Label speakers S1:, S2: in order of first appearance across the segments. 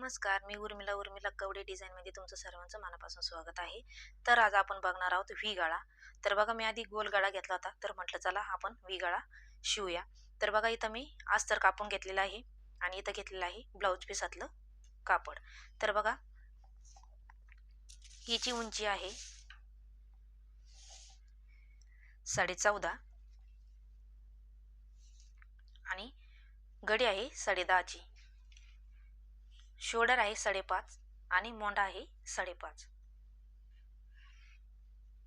S1: नमस्कार मी उर्मिला उर्मिला कवडे डिझाईनमध्ये तुमचं सर्वांचं मनापासून स्वागत आहे. तर आज आपण बघणार आहोत व्ही गाळा. तर बघा मी आधी गोल गाळा घेतला होता तर म्हटलं चला आपण व्ही गाळा शिवूया. तर बघा इथं मी अस्तर कापून घेतलेलं आहे आणि इथं घेतलेलं आहे ब्लाऊज पिसातलं कापड. तर बघा हिची उंची आहे साडे चौदा आणि गडी आहे साडे दहाची शोल्डर आहे साडेपाच आणि मोंडा आहे साडेपाच.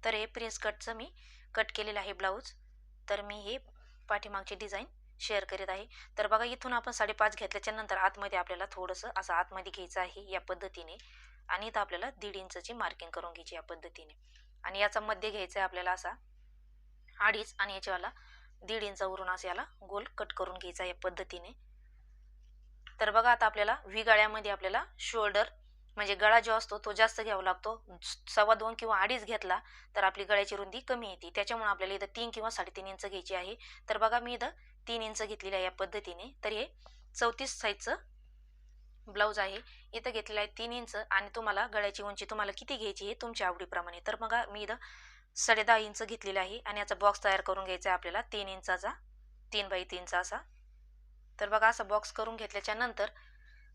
S1: तर हे प्रिन्स कटचं मी कट केलेलं आहे ब्लाऊज. तर मी हे पाठीमागची डिझाईन शेअर करीत आहे. तर बघा इथून आपण साडेपाच घेतल्याच्या नंतर आतमध्ये आपल्याला थोडंसं असं आतमध्ये घ्यायचं आहे या पद्धतीने. आणि इथं आपल्याला दीड इंचची मार्किंग करून घ्यायची या पद्धतीने. आणि याचा मध्य घ्यायचा आहे आपल्याला असा अडीच आणि याच्यावाला दीड इंचावरून असं याला गोल कट करून घ्यायचा या पद्धतीने. तर बघा आता आपल्याला व्ही गाळ्यामध्ये आपल्याला शोल्डर म्हणजे गळा जो असतो तो जास्त घ्यावा लागतो. सव्वा दोन किंवा अडीच घेतला तर आपली गळ्याची रुंदी कमी येते. त्याच्यामुळे आपल्याला इथं तीन किंवा साडेतीन इंच घ्यायची आहे. तर बघा मी इथं तीन इंच घेतलेली आहे या पद्धतीने. तर हे चौतीस साईजचं ब्लाऊज आहे. इथं घेतलेलं आहे तीन इंच आणि तुम्हाला गळ्याची उंची तुम्हाला किती घ्यायची हे तुमच्या आवडीप्रमाणे. तर बघा मी इथं साडे दहा इंच घेतलेलं आहे आणि याचा बॉक्स तयार करून घ्यायचा आहे आपल्याला तीन इंचाचा तीन बाय तीनचा असा तर बघा असा बॉक्स करून घेतल्याच्या नंतर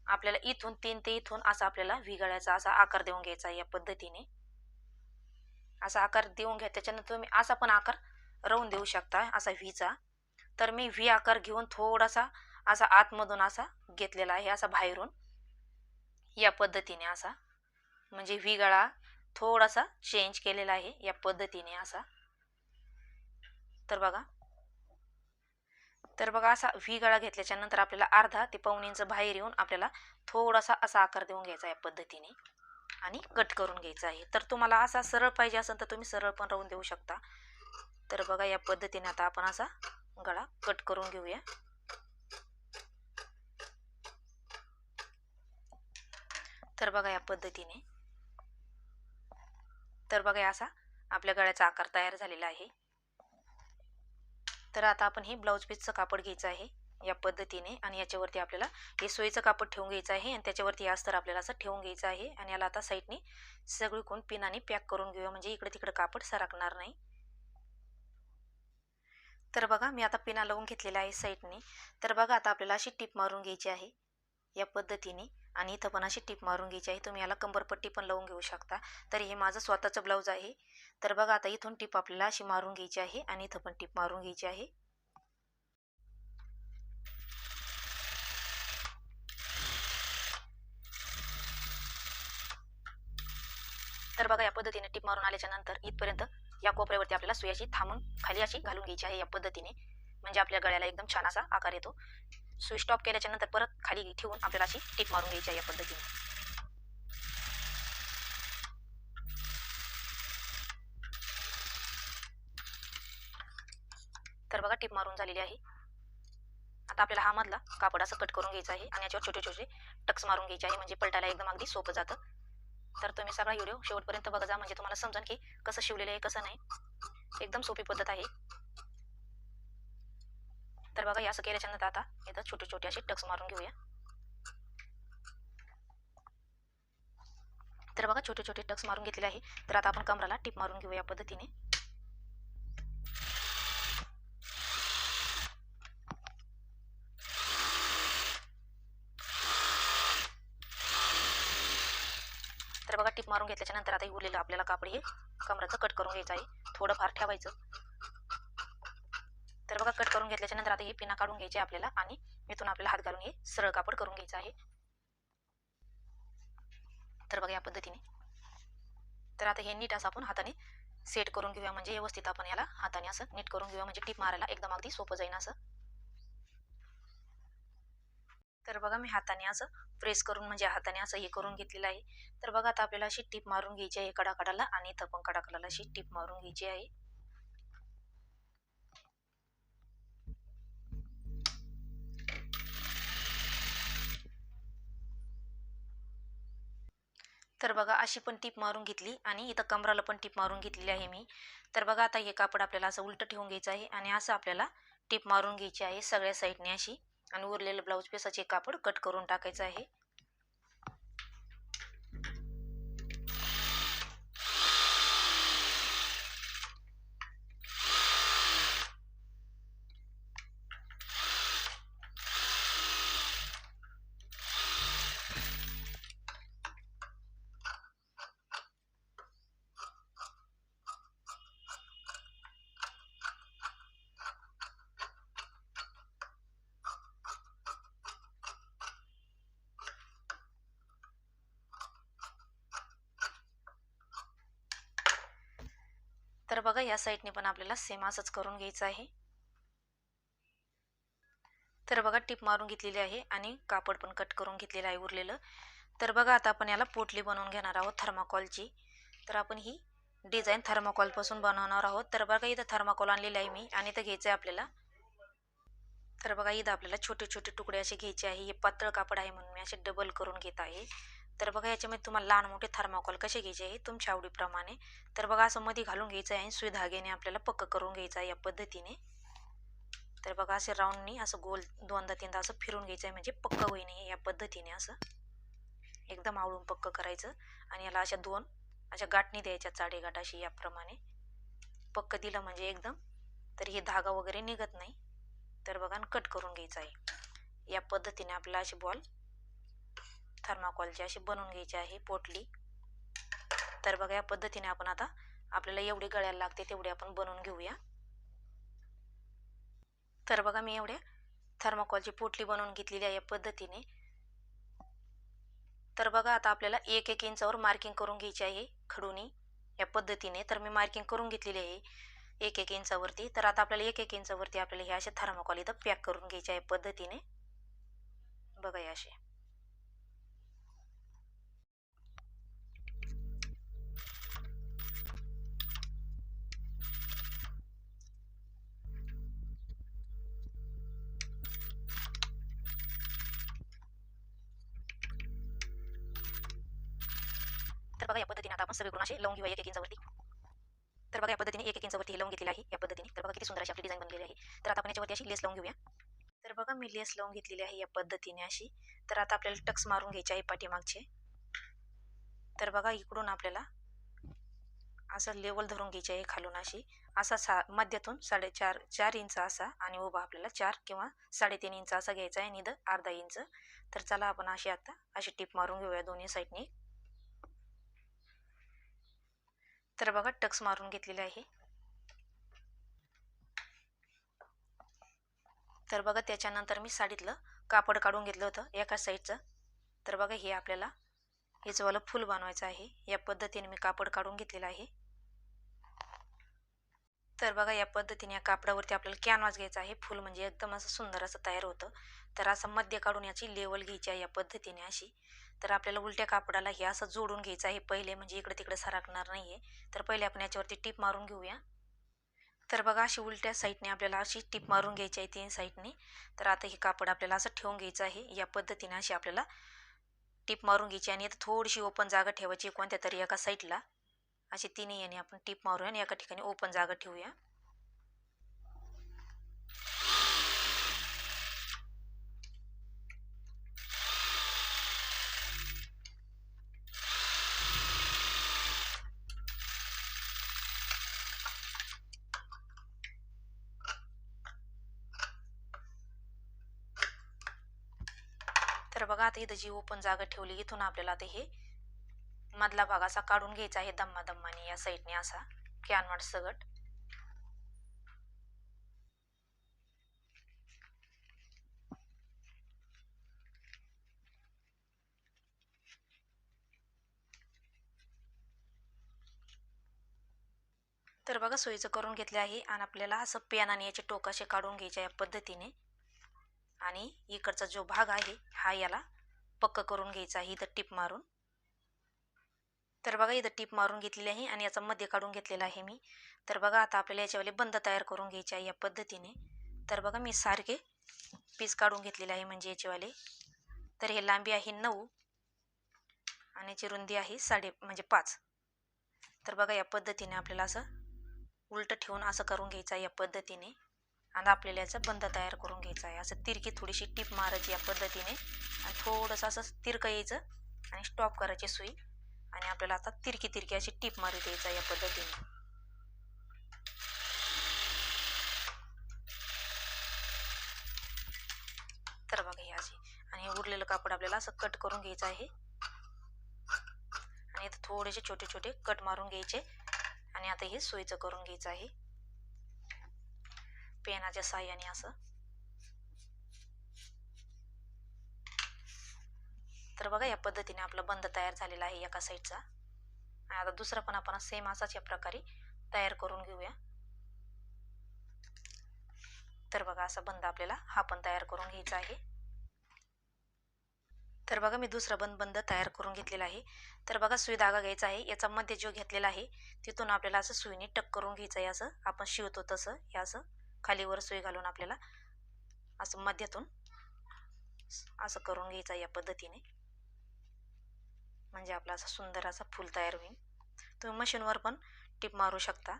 S1: आपल्याला इथून तीन ते इथून असा आपल्याला विगळ्याचा असा आकार देऊन घ्यायचा या पद्धतीने. असा आकार देऊन घेतल्याच्यानंतर तुम्ही असा पण आकार रवून देऊ शकता असा व्हीचा तर मी व्ही आकार घेऊन थोडासा असा आतमधून असा घेतलेला आहे असा बाहेरून. या पद्धतीने असा. म्हणजे व्ही गळा थोडासा चेंज केलेला आहे या पद्धतीने असा. तर बघा तर बघा असा व्ही गळा घेतल्याच्या नंतर आपल्याला अर्धा ते पाऊण इंच बाहेर येऊन आपल्याला थोडासा असा आकार देऊन घ्यायचा या पद्धतीने आणि कट करून घ्यायचा आहे. तर तुम्हाला असा सरळ पाहिजे असेल तर तुम्ही सरळ पण राहून देऊ शकता. तर बघा या पद्धतीने आता आपण असा गळा कट करून घेऊया. तर बघा या पद्धतीने. तर बघा असा आपल्या गळ्याचा आकार तयार झालेला आहे. तर आता आपण हे ब्लाऊज पीसचं कापड घ्यायचं आहे या पद्धतीने आणि याच्यावरती आपल्याला हे सोयीचं कापड ठेवून घ्यायचं आहे आणि त्याच्यावरती हे अस्तर आपल्याला असं ठेवून घ्यायचं आहे आणि याला आता साईडने सगळीकडून पिनाने पॅक करून घेऊया. म्हणजे इकडे तिकडे कापड सरकणार नाही. तर बघा मी आता पिना लावून घेतलेला आहे साईडने तर बघा आता आपल्याला अशी टीप मारून घ्यायची आहे या पद्धतीने. आणि इथं पण अशी टीप मारून घ्यायची आहे. तुम्ही याला कंबरपट्टी पण लावून घेऊ शकता. तर हे माझं स्वतःचं ब्लाऊज आहे. तर बघा आता इथून टीप आपल्याला अशी मारून घ्यायची आहे आणि इथं पण टीप मारून घ्यायची आहे. तर बघा या पद्धतीने टीप मारून आल्याच्यानंतर इथपर्यंत या कोपऱ्यावरती आपल्याला सुयाची थांबून खाली अशी घालून घ्यायची आहे या पद्धतीने. म्हणजे आपल्या गळ्याला एकदम छान असा आकार येतो. सुई स्टॉप केल्याच्यानंतर परत खाली ठेवून आपल्याला अशी टीप मारून घ्यायची आहे या पद्धतीने. तर बघा टिप मारून झालेली आहे. आता आपल्याला हा मधला कापड असं कट करून घ्यायचा आहे आणि याच्यावर छोटे छोटे टक्स मारून घ्यायचे आहे. म्हणजे पलटायला एकदम अगदी सोपं जातं. तर तुम्ही सगळा व्हिडिओ शेवटपर्यंत बघा जा. म्हणजे तुम्हाला समजेल की कसं शिवलेलं आहे कसं नाही. एकदम सोपी पद्धत आहे. तर बघा या असं केल्याच्यानंतर आता इथं छोटे छोटे असे टक्स मारून घेऊया. तर बघा छोटे छोटे टक्स मारून घेतलेले आहे. तर आता आपण कमराला टिप मारून घेऊया या पद्धतीने तर बघा टिप मारून घेतल्याच्या नंतर आता उरलेलं आपल्याला कापड हे कमराचं कट करून घ्यायचं आहे. थोडंफार ठेवायचं. तर बघा कट करून घेतल्याच्या नंतर आता हे पिना काढून घ्यायचे आपल्याला आणि इथून आपल्याला हात घालून हे सरळ कापड करून घ्यायचं आहे. तर बघा या पद्धतीने. तर आता हे नीट असं आपण हाताने सेट करून घेऊया. म्हणजे व्यवस्थित आपण याला हाताने असं नीट करून घेऊया. म्हणजे टीप मारायला एकदम अगदी सोपं जाईन असं. तर बघा मी हाताने असं प्रेस करून म्हणजे हाताने असं हे करून घेतलेलं आहे. तर बघा आता आपल्याला अशी टीप मारून घ्यायची आहे कडाकडाला आणि इथं पण कडाकडाला अशी टीप मारून घ्यायची आहे. तर बघा अशी पण टीप मारून घेतली आणि इथं कमराला पण टीप मारून घेतलेली आहे मी. तर बघा आता हे कापड आपल्याला असं उलटं ठेवून घ्यायचं आहे आणि असं आपल्याला टीप मारून घ्यायची आहे सगळ्या साईडने अशी. आणि उरलेलं ब्लाऊज पिसाचे कापड कट करून टाकायचं आहे. तर बघा या साईडने पण आपल्याला सेम असंच करून घ्यायचं आहे. तर बघा टिप मारून घेतलेली आहे आणि कापड पण कट करून घेतलेलं आहे उरलेलं. तर बघा आता आपण याला पोटली बनवून घेणार आहोत थर्माकॉलची तर आपण ही डिझाईन थर्माकॉलपासून बनवणार आहोत. तर बघा इथं थर्माकॉल आणलेलं आहे मी आणि इथं घ्यायचं आहे आपल्याला. तर बघा इथं आपल्याला छोटे छोटे तुकडे असे घ्यायचे आहे. हे पातळ कापड आहे म्हणून मी असे डबल करून घेत आहे. तर बघा याच्यामध्ये तुम्हाला लहान मोठे थर्माकॉल कसे घ्यायचे आहे? तुमच्या आवडीप्रमाणे. तर बघा असं मध्ये घालून घ्यायचं आहे आणि सुई धाग्याने आपल्याला पक्क करून घ्यायचं आहे या पद्धतीने. तर बघा असे राऊंडनी असं गोल दोनदा तीनदा असं फिरून घ्यायचं आहे म्हणजे पक्क होईने या पद्धतीने असं. एकदम आवळून पक्क करायचं आणि याला अशा दोन अशा गाठणी द्यायच्या चाडे अशी याप्रमाणे. पक्क दिलं म्हणजे एकदम. तर हे धागा वगैरे निघत नाही. तर बघा कट करून घ्यायचं आहे. या पद्धतीने आपल्याला अशी बॉल थर्माकॉलची अशी बनवून घ्यायची आहे पोटली. तर बघा या पद्धतीने आपण आता आपल्याला एवढी गळ्याला लागते तेवढी आपण बनवून घेऊया. तर बघा मी एवढ्या थर्माकॉलची पोटली बनवून घेतलेली आहे या पद्धतीने. तर बघा आता आपल्याला एक एक इंचावर मार्किंग करून घ्यायची आहे खडूनी या पद्धतीने. तर मी मार्किंग करून घेतलेली आहे एक एक इंचावरती. तर आता आपल्याला एक एक इंचावरती आपल्याला हे असे थर्माकॉल इथं पॅक करून घ्यायचे आहे पद्धतीने. बघा असे. बघा या पद्धतीने आता आपण सगळीकडून असे लावून घेऊया एक एक इंचावरती तर बघा या पद्धतीने एक एक इंचावरती हे लावून घेतलेलं आहे. या पद्धतीने तर बघा किती सुंदर अशी आपली डिझाईन बनलेली आहे. तर आता आपण याच्यावरती अशी लेस लावून घेऊया. तर बघा मी लेस लावून घेतलेली आहे या पद्धतीने अशी. तर आता आपल्याला टक्स मारून घ्यायचे आहे पाठीमागचे. तर बघा इकडून आपल्याला असं लेवल धरून घ्यायची आहे खालून अशी. असा सा मध्यातून साडेचार चार इंच असा आणि उभा आपल्याला चार किंवा साडेतीन इंच असा घ्यायचा आहे. निध अर्धा इंच. तर चला आपण अशी आता अशी टीप मारून घेऊया दोन्ही साईडने तर बघा टक्स मारून घेतलेले आहे. तर बघा त्याच्यानंतर मी साडीतलं कापड काढून घेतलं होतं एका साईडचं तर बघा हे आपल्याला हेचवालं फुल बनवायचं आहे या पद्धतीने मी कापड काढून घेतलेलं आहे. तर बघा या पद्धतीने या कापडावरती आपल्याला कॅनवास घ्यायचा आहे. फुल म्हणजे एकदम असं सुंदर असं तयार होतं. तर असं मध्य काढून याची लेवल घ्यायची आहे या पद्धतीने अशी. तर आपल्याला उलट्या कापडाला हे असं जोडून घ्यायचं आहे. पहिले म्हणजे इकडे तिकडे सरकणार नाही आहे तर पहिले आपण याच्यावरती टीप मारून घेऊया. तर बघा अशी उलट्या साईडने आपल्याला अशी टीप मारून घ्यायची आहे तीन साईडने. तर आता हे कापड आपल्याला असं ठेवून घ्यायचं आहे. या पद्धतीने अशी आपल्याला टीप मारून घ्यायची आणि आता थोडीशी ओपन जागा ठेवायची कोणत्या तरी एका साईडला. अशी तिन्ही याने आपण टीप मारूया आणि एका ठिकाणी ओपन जागा ठेवूया तर बघा आता इथं जी ओपन जागा ठेवली इथून आपल्याला आता हे मधला भाग असा काढून घ्यायचा आहे दम्मा दम्माने या साईडने असा कॅनवाट सगट. तर बघा सोयीचं करून घेतले आहे आणि आपल्याला असं पेनाने याचे टोकाशे असे काढून घ्यायच्या या पद्धतीने. आणि इकडचा जो भाग आहे हा याला पक्क करून घ्यायचा आहे इथं टीप मारून. तर बघा इथं टीप मारून घेतलेली आहे आणि याचा मध्ये काढून घेतलेला आहे मी. तर बघा आता आपल्याला याच्यावाले बंद तयार करून घ्यायचे आहे या पद्धतीने. तर बघा मी सारखे पीस काढून घेतलेले आहे म्हणजे याचेवाले तर हे लांबी आहे नऊ आणि याची रुंदी आहे साडे म्हणजे पाच. तर बघा या पद्धतीने आपल्याला असं उलटं ठेवून असं करून घ्यायचं आहे या पद्धतीने. आणि आपल्याला याचा बंद तयार करून घ्यायचा आहे. असं तिरकी थोडीशी टीप मारायची या पद्धतीने. आणि थोडंसं असं तिरकं यायचं आणि स्टॉप करायची सुई. आणि आपल्याला आता तिरकी तिरकी अशी टीप मारू द्यायचा या पद्धतीने. तर बघा हे अशी. आणि हे उरलेलं कापड आपल्याला असं कट करून घ्यायचं आहे. आणि इथं थोडेसे छोटे छोटे कट मारून घ्यायचे. आणि आता हे सोयीचं करून घ्यायचं आहे. पेनाच्या साह्याने असं तर बघा या पद्धतीने आपला बंद तयार झालेला आहे एका साईडचा आणि आता दुसरा पण आपण सेम असाच या प्रकारे तयार करून घेऊया. तर बघा असा बंद आपल्याला हा पण तयार करून घ्यायचा आहे. तर बघा मी दुसरा बंद बंद तयार करून घेतलेला आहे. तर बघा सुई धागा घ्यायचा आहे. याचा मध्ये जो घेतलेला आहे तिथून आपल्याला असं सुईने टक करून घ्यायचं आहे असं. आपण शिवतो तसं हे असं. खालीवर सुई घालून आपल्याला असं मध्यातून असं करून घ्यायचा या पद्धतीने. म्हणजे आपला असा सुंदर असा फूल तयार होईल. तुम्ही मशीनवर पण टिप मारू शकता.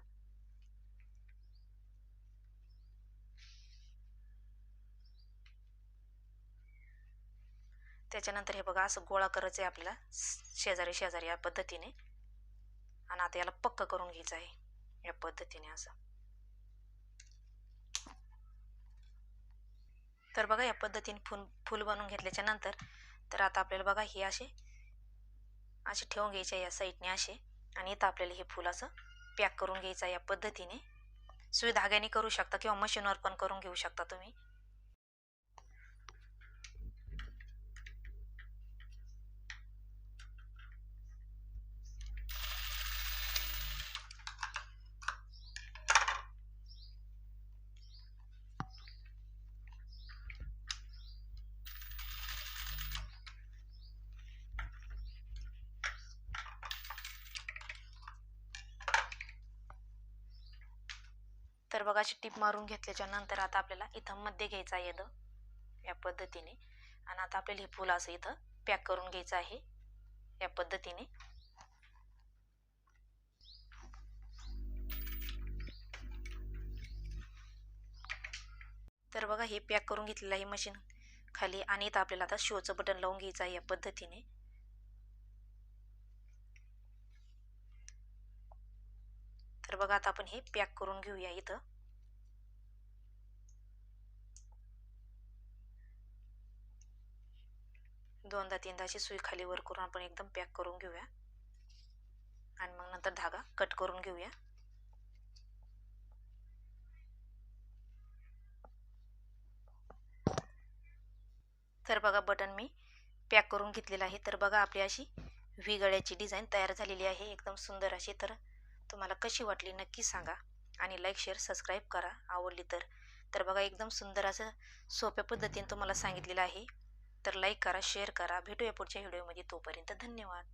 S1: त्याच्यानंतर हे बघा असं गोळा करायचं आहे आपल्याला शेजारी शेजारी या पद्धतीने. आणि आता याला पक्क करून घ्यायचं आहे या पद्धतीने असं. तर बघा या पद्धतीने फुल फुल बनवून घेतल्याच्या नंतर तर आता आपल्याला बघा हे असे असे ठेवून घ्यायचे या साईडने असे. आणि इथं आपल्याला हे फुल असं पॅक करून घ्यायचं या पद्धतीने. सुई धाग्याने करू शकता किंवा मशीनवर पण करून घेऊ शकता तुम्ही. तर बघा अशी टिप मारून घेतल्याच्या नंतर आता आपल्याला इथं मध्ये घ्यायचं आहे येतं या पद्धतीने. आणि आता आपल्याला हे फुलं असं इथं पॅक करून घ्यायचं आहे या पद्धतीने. तर बघा हे पॅक करून घेतलेलं आहे मशीन खाली. आणि इथं आपल्याला आता शोचं बटन लावून घ्यायचं आहे या पद्धतीने. तर बघा आता आपण हे पॅक करून घेऊया इथं. दोनदा तीनदा अशी सुई खाली वर करून आपण एकदम पॅक करून घेऊया. आणि मग नंतर धागा कट करून घेऊया. तर बघा बटन मी पॅक करून घेतलेलं आहे. तर बघा आपली अशी व्ही गळ्याची डिझाईन तयार झालेली आहे. एकदम सुंदर अशी. तर तुम्हाला कशी वाटली नक्की सांगा आणि लाईक शेअर सबस्क्राईब करा. आवडली तर. तर बघा एकदम सुंदर असं सोप्या पद्धतीने तुम्हाला सांगितलेलं आहे. तर लाईक करा शेअर करा. भेटूया पुढच्या व्हिडिओमध्ये तोपर्यंत धन्यवाद.